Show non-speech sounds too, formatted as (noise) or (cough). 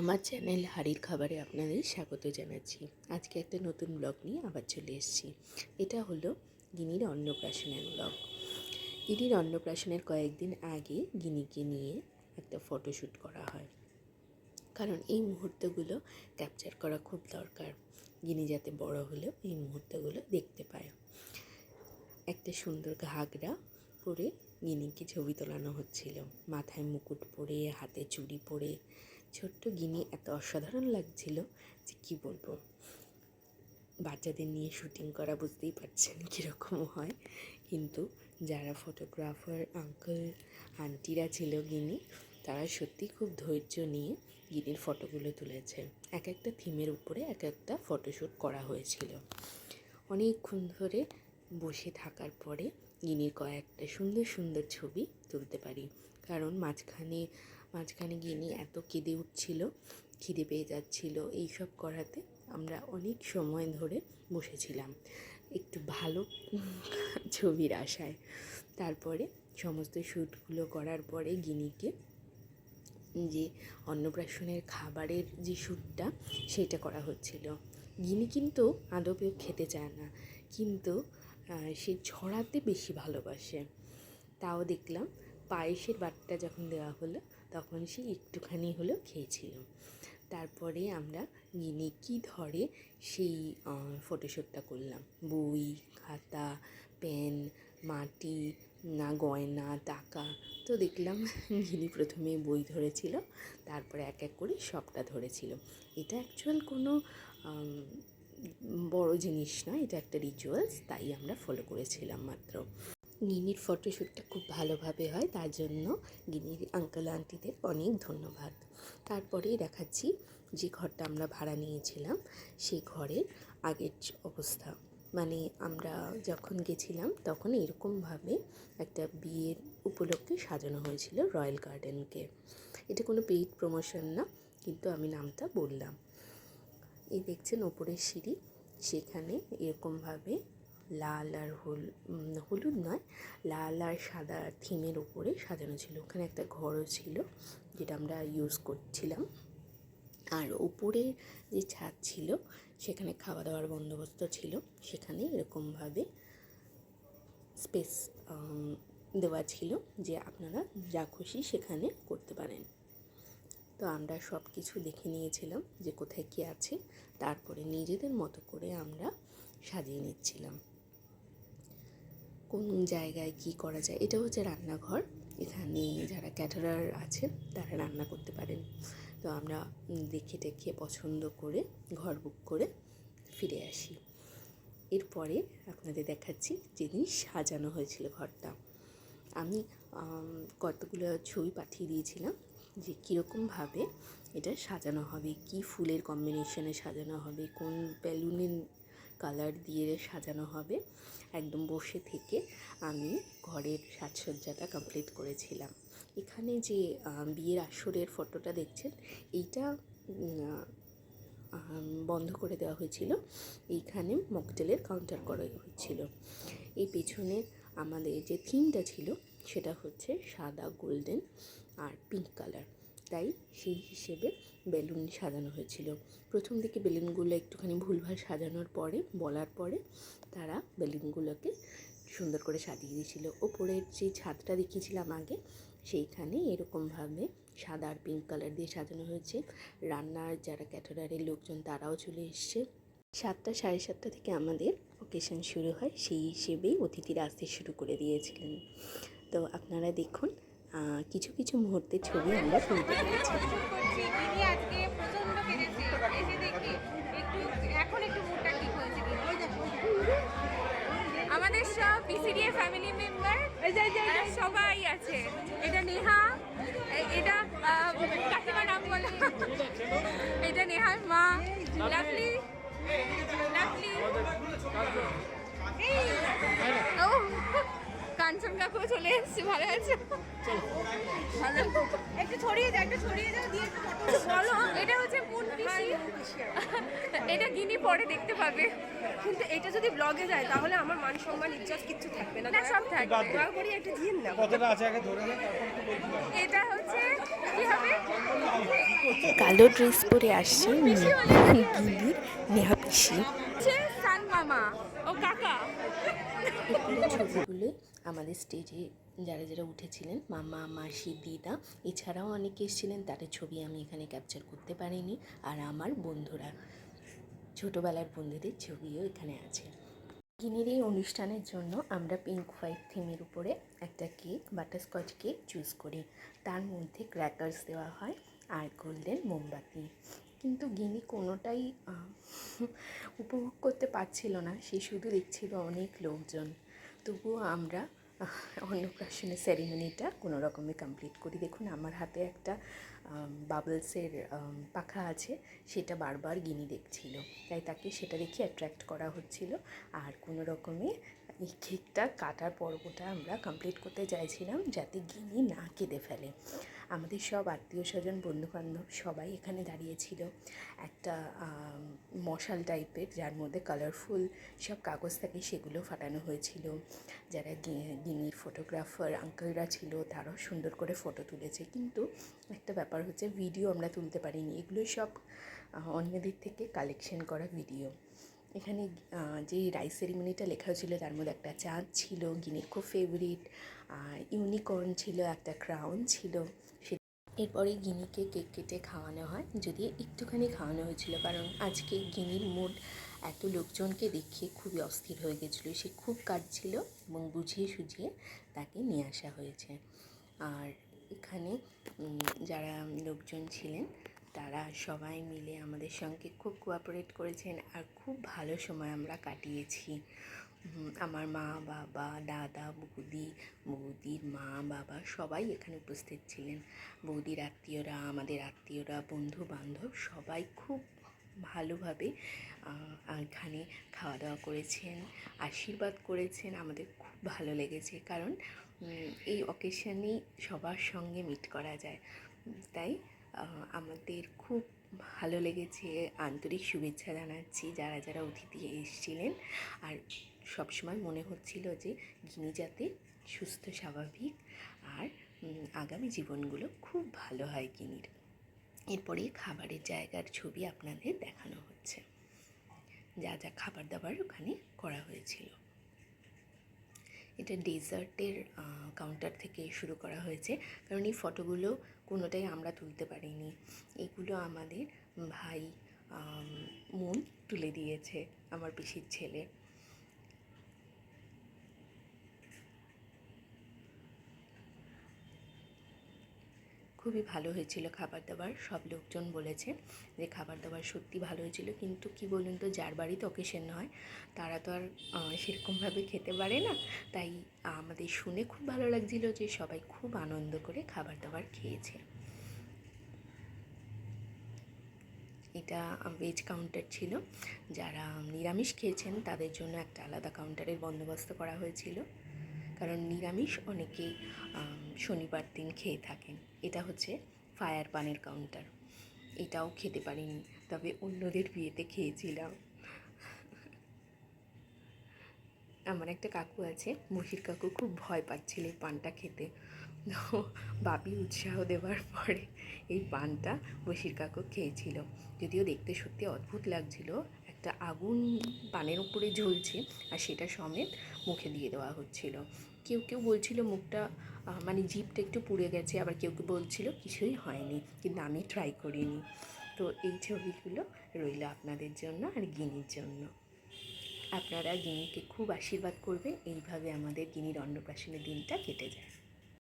আমার চ্যানেল হাড়ির খাবারে আপনাদের স্বাগত জানাচ্ছি। আজকে একটা নতুন ব্লগ নিয়ে আবার চলে এসেছি। এটা হলো গিনির অন্নপ্রাশনের ব্লগ। গিনির অন্নপ্রাশনের কয়েকদিন আগে গিনিকে নিয়ে একটা ফটোশ্যুট করা হয়। কারণ এই মুহূর্তগুলো ক্যাপচার করা খুব দরকার। গিনি যাতে বড় হলেও এই মুহূর্তগুলো দেখতে পায়। একটা সুন্দর ঘাগরা পরে গিনিকে ছবি তোলানো হচ্ছিল। মাথায় মুকুট পরে, হাতে চুড়ি পরে ছোট্ট গিনি এত অসাধারণ লাগছিল যে কি বলব? বাচ্চাদের নিয়ে শুটিং করা বুঝতেই পারছেন কীরকম হয়। কিন্তু যারা ফটোগ্রাফার আঙ্কল আন্টিরা ছিল গিনি, তারা সত্যি খুব ধৈর্য নিয়ে গিনির ফটোগুলো তুলেছে। এক একটা থিমের উপরে এক একটা ফটোশ্যুট করা হয়েছিল। অনেকক্ষণ ধরে বসে থাকার পরে গিনির কয়েকটা সুন্দর সুন্দর ছবি তুলতে পারি। কারণ মাঝখানে মাঝখানে গিনি এত কেঁদে উঠছিল, খিদে পেয়ে যাচ্ছিল। এইসব করাতে আমরা অনেক সময় ধরে বসেছিলাম। একটু ভালো (laughs) ছবির আশায়। তারপরে সমস্ত শ্যুটগুলো করার পরে গিনিকে যে অন্নপ্রাশনের খাবারের যে শ্যুটটা, সেটা করা হচ্ছিল। গিনি কিন্তু আদপেও খেতে চায় না। কিন্তু সে ছড়াতে বেশি ভালোবাসে। তাও দেখলাম পায়েসের বাটটা যখন দেওয়া হলো, তখন সে একটুখানি হলেও খেয়েছিল। তারপরে আমরা গিনি কী ধরে সেই ফটোশ্যুটটা করলাম। বই, খাতা, পেন, মাটি, না গয়না, টাকা, তো দেখলাম গিনি প্রথমে বই ধরেছিল, তারপরে এক এক করে সবটা ধরেছিল। এটা অ্যাকচুয়াল কোনো বড় জিনিস নয়, এটা একটা রিচুয়ালস তাই আমরা ফলো করেছিলাম মাত্র। গিনির ফটোশ্যুটটা খুব ভালোভাবে হয়, তার জন্য গিনির আঙ্কেল আন্টিদের অনেক ধন্যবাদ। তারপরেই দেখাচ্ছি যে ঘরটা আমরা ভাড়া নিয়েছিলাম, সেই ঘরের আগের অবস্থা। মানে আমরা যখন গেছিলাম, তখন এরকমভাবে একটা বিয়ের উপলক্ষে সাজানো হয়েছিল রয়্যাল গার্ডেনকে। এটা কোনো পেইড প্রমোশন না, কিন্তু আমি নামটা বললাম। এই দেখছেন ওপরের সিঁড়ি, সেখানে এরকমভাবে লাল আর হল হলুদ নয়, লাল আর সাদা থিমের উপরে সাজানো ছিল। ওখানে একটা ঘরও ছিল যেটা আমরা ইউজ করছিলাম। আর উপরে যে ছাদ ছিল, সেখানে খাওয়া দাওয়ার বন্দোবস্ত ছিল। সেখানে এরকমভাবে স্পেস দেওয়া ছিল যে আপনারা যা খুশি সেখানে করতে পারেন। তো আমরা সব কিছু দেখে নিয়েছিলাম যে কোথায় কী আছে। তারপরে নিজেদের মতো করে আমরা সাজিয়ে নিচ্ছিলাম। কোন জায়গায় কি করা যায়, এটা হচ্ছে রান্নাঘর। এখানে যারা ক্যাটারার আছেন তারা রান্না করতে পারেন। তো আমরা দেখে টেখে পছন্দ করে ঘর বুক করে ফিরে আসি। এরপরে আপনাদের দেখাচ্ছি যেদিন সাজানো হয়েছিল ঘরটা। আমি কতগুলো ছবি পাঠিয়ে দিয়েছিলাম যে কীরকমভাবে এটা সাজানো হবে, কি ফুলের কম্বিনেশনে সাজানো হবে, কোন বেলুনের কালার দিয়ে সাজানো হবে। একদম বসে থেকে আমি ঘরের সাজসজ্জাটা কমপ্লিট করেছিলাম। এখানে যে বিয়ের আসরের ফটোটা দেখছেন, এইটা বন্ধ করে দেওয়া হয়েছিল। এইখানে মকটেলের কাউন্টার করা হয়েছিল। এই পেছনে আমাদের যে থিমটা ছিল, সেটা হচ্ছে সাদা গোল্ডেন আর পিঙ্ক কালার তাই সেই হিসেবে বেলুন সাজানো হয়েছিল। প্রথম দিকে বেলুনগুলো একটুখানি ভুলভাল সাজানোর পরে, বলার পরে তারা বেলুনগুলোকে সুন্দর করে সাজিয়ে দিয়েছিল। ওপরের যে ছাদটা দেখিয়েছিলাম আগে, সেইখানে এরকমভাবে সাদা আর পিঙ্ক কালার দিয়ে সাজানো হয়েছে। রান্নার যারা ক্যাটারারের লোকজন, তারাও চলে এসছে। সাতটা, সাড়ে সাতটা থেকে আমাদের ওকেশন শুরু হয়, সেই হিসেবেই অতিথিরা আসতে শুরু করে দিয়েছিলেন। তো আপনারা দেখুন কিছু কিছু মুহূর্তের ছবি আমরা তুলতে পেরেছি। শুরু করছি দিদি আজকে প্রচণ্ড কেঁদেছে এসে দেখি একটু এখন একটু মুডটা ঠিক হয়েছে আমাদের সব বিসিডিএ ফ্যামিলি মেম্বার সবাই আছে। এটা নেহা এটা আহ, কাকিমার নাম বলে। এটা নেহার মা। লাভলি। লাভলি। ও কাঞ্চন কাকু চলে এসেছে ভালো আছে। একটু ছড়িয়ে দাও একটু ছড়িয়ে দাও দিয়ে একটু বলো এটা হচ্ছে মুন এটা গিনি পরে দেখতে পাবে। কিন্তু এটা যদি ব্লগে যায় তাহলে আমার মান সম্মান ইজ্জত কিচ্ছু থাকবে না। না সব থাকবে। দয়া করে একটা দিন না কতটা আছে আগে ধরে নে। এটা হচ্ছে কি হবে? কালো ড্রেস পরে আসছে গিনির নেহা পিসি। সান মামা ও কাকা। ছবিগুলো আমাদের স্টেজে যারা যারা উঠেছিলেন, মামা, মাসি, দিদা, এছাড়াও অনেকে এসেছিলেন, তাদের ছবি আমি এখানে ক্যাপচার করতে পারিনি। আর আমার বন্ধুরা, ছোটোবেলার বন্ধুদের ছবিও এখানে আছে। গিনির এই অনুষ্ঠানের জন্য আমরা পিঙ্ক হোয়াইট থিমের উপরে একটা কেক বাটারস্কচ কেক চুজ করি। তার মধ্যে ক্র্যাকার্স দেওয়া হয় আর গোল্ডেন মোমবাতি। কিন্তু গিনি কোনোটাই উপভোগ করতে পারছিল না, সে শুধু দেখছিল অনেক লোকজন। তবুও আমরা অন্নপ্রাশনের সেরিমনিটা কোনো রকমে কমপ্লিট করি। দেখুন, আমার হাতে একটা বাবলসের পাখা আছে, সেটা বারবার গিনি দেখছিল। তাই তাকে সেটা দেখে অ্যাট্রাক্ট করা হচ্ছিল। আর কোনো রকমে এই কেকটা কাটার পর্বটা আমরা কমপ্লিট করতে চাইছিলাম যাতে গিনি না কেঁদে ফেলে। আমাদের সব আত্মীয় স্বজন, বন্ধুবান্ধব সবাই এখানে দাঁড়িয়েছিল একটা মশাল টাইপের যার মধ্যে কালারফুল সব কাগজ থাকে সেগুলো ফাটানো হয়েছিল। যারা গিনির ফটোগ্রাফার আঙ্কেলরা ছিল তারাও সুন্দর করে ফটো তুলেছে। কিন্তু একটা ব্যাপার হচ্ছে ভিডিও আমরা তুলতে পারিনি। এগুলো সব অন্যদের থেকে কালেকশন করা ভিডিও এখানে যে রাইস সেরিমনিটা লেখা ছিল, তার মধ্যে একটা চাঁদ ছিল গিনির খুব ফেভারিট আর ইউনিকর্ন ছিল, একটা ক্রাউন ছিল। সে, এরপরে গিনিকে কেক কেটে খাওয়ানো হয় যদি একটুখানি খাওয়ানো হয়েছিল, কারণ আজকে গিনির মুড এত লোকজনকে দেখে খুবই অস্থির হয়ে গেছিল। সে খুব কাটছিল এবং বুঝিয়ে সুঝিয়ে তাকে নিয়ে আসা হয়েছে। আর এখানে যারা লোকজন ছিলেন তারা সবাই মিলে আমাদের সঙ্গে খুব কোঅপারেট করেছেন আর খুব ভালো সময় আমরা কাটিয়েছি। আমার মা, বাবা, দাদা, বৌদি, বৌদির মা, বাবা সবাই এখানে উপস্থিত ছিলেন। বৌদির আত্মীয়রা, আমাদের আত্মীয়রা বন্ধু বান্ধব সবাই খুব ভালোভাবে এখানে খাওয়া দাওয়া করেছেন, আশীর্বাদ করেছেন। আমাদের খুব ভালো লেগেছে কারণ এই অকেশনেই সবার সঙ্গে মিট করা যায়। তাই আমাদের খুব ভালো লেগেছে। আন্তরিক শুভেচ্ছা জানাচ্ছি যারা যারা অতিথি এসেছিলেন। আর সবসময় মনে হচ্ছিল যে গিনি যাতে সুস্থ, স্বাভাবিক আর আগামী জীবনগুলো খুব ভালো হয় গিনির। এরপরে খাবারের জায়গার ছবি আপনাদের দেখানো হচ্ছে। যা যা খাবার দাবার ওখানে করা হয়েছিল। এটা ডেজার্টের কাউন্টার থেকে শুরু করা হয়েছে। কারণ এই ফটোগুলো কোনোটাই আমরা তুলতে পারিনি। এগুলো আমাদের ভাই মন তুলে দিয়েছে আমার পিসির ছেলে। খুবই ভালো হয়েছিল খাবার দাবার। সব লোকজন বলেছে যে খাবার দাবার সত্যি ভালো হয়েছিল। কিন্তু কি বলুন তো, যার বাড়িতে অকেশন হয় তারা তো আর সেরকমভাবে খেতে পারে না। তাই আমাদের শুনে খুব ভালো লাগছিল যে সবাই খুব আনন্দ করে খাবার দাবার খেয়েছে। এটা ভেজ কাউন্টার ছিল। যারা নিরামিষ খেয়েছেন, তাদের জন্য একটা আলাদা কাউন্টারের বন্দোবস্ত করা হয়েছিল। কারণ নিরামিষ অনেকেই শনিবার দিন খেয়ে থাকেন। এটা হচ্ছে ফায়ার পানের কাউন্টার এটাও খেতে পারিনি, তবে অন্যদের বিয়েতে খেয়েছিলাম। আমার একটা কাকু আছে, মহির কাকু খুব ভয় পাচ্ছিল এই পানটা খেতে। তো বাপি উৎসাহ দেওয়ার পরে এই পানটা বসির কাকু খেয়েছিল। যদিও দেখতে সত্যি অদ্ভুত লাগছিল, একটা আগুন পানের উপরে ঝুলছে আর সেটা সমেত মুখে দিয়ে দেওয়া হচ্ছিল। কেউ কেউ বলছিল মুখটা মানে জিপটা একটু পুড়ে গেছে, আবার কেউ কেউ বলছিল কিছুই হয়নি, কিন্তু আমি ট্রাই করিনি। তো এই ছবিগুলো রইল আপনাদের জন্য আর গিনির জন্য। আপনারা গিনিকে খুব আশীর্বাদ করবেন, এইভাবে আমাদের গিনির অন্নপ্রাশনের দিনটা কেটে যায়।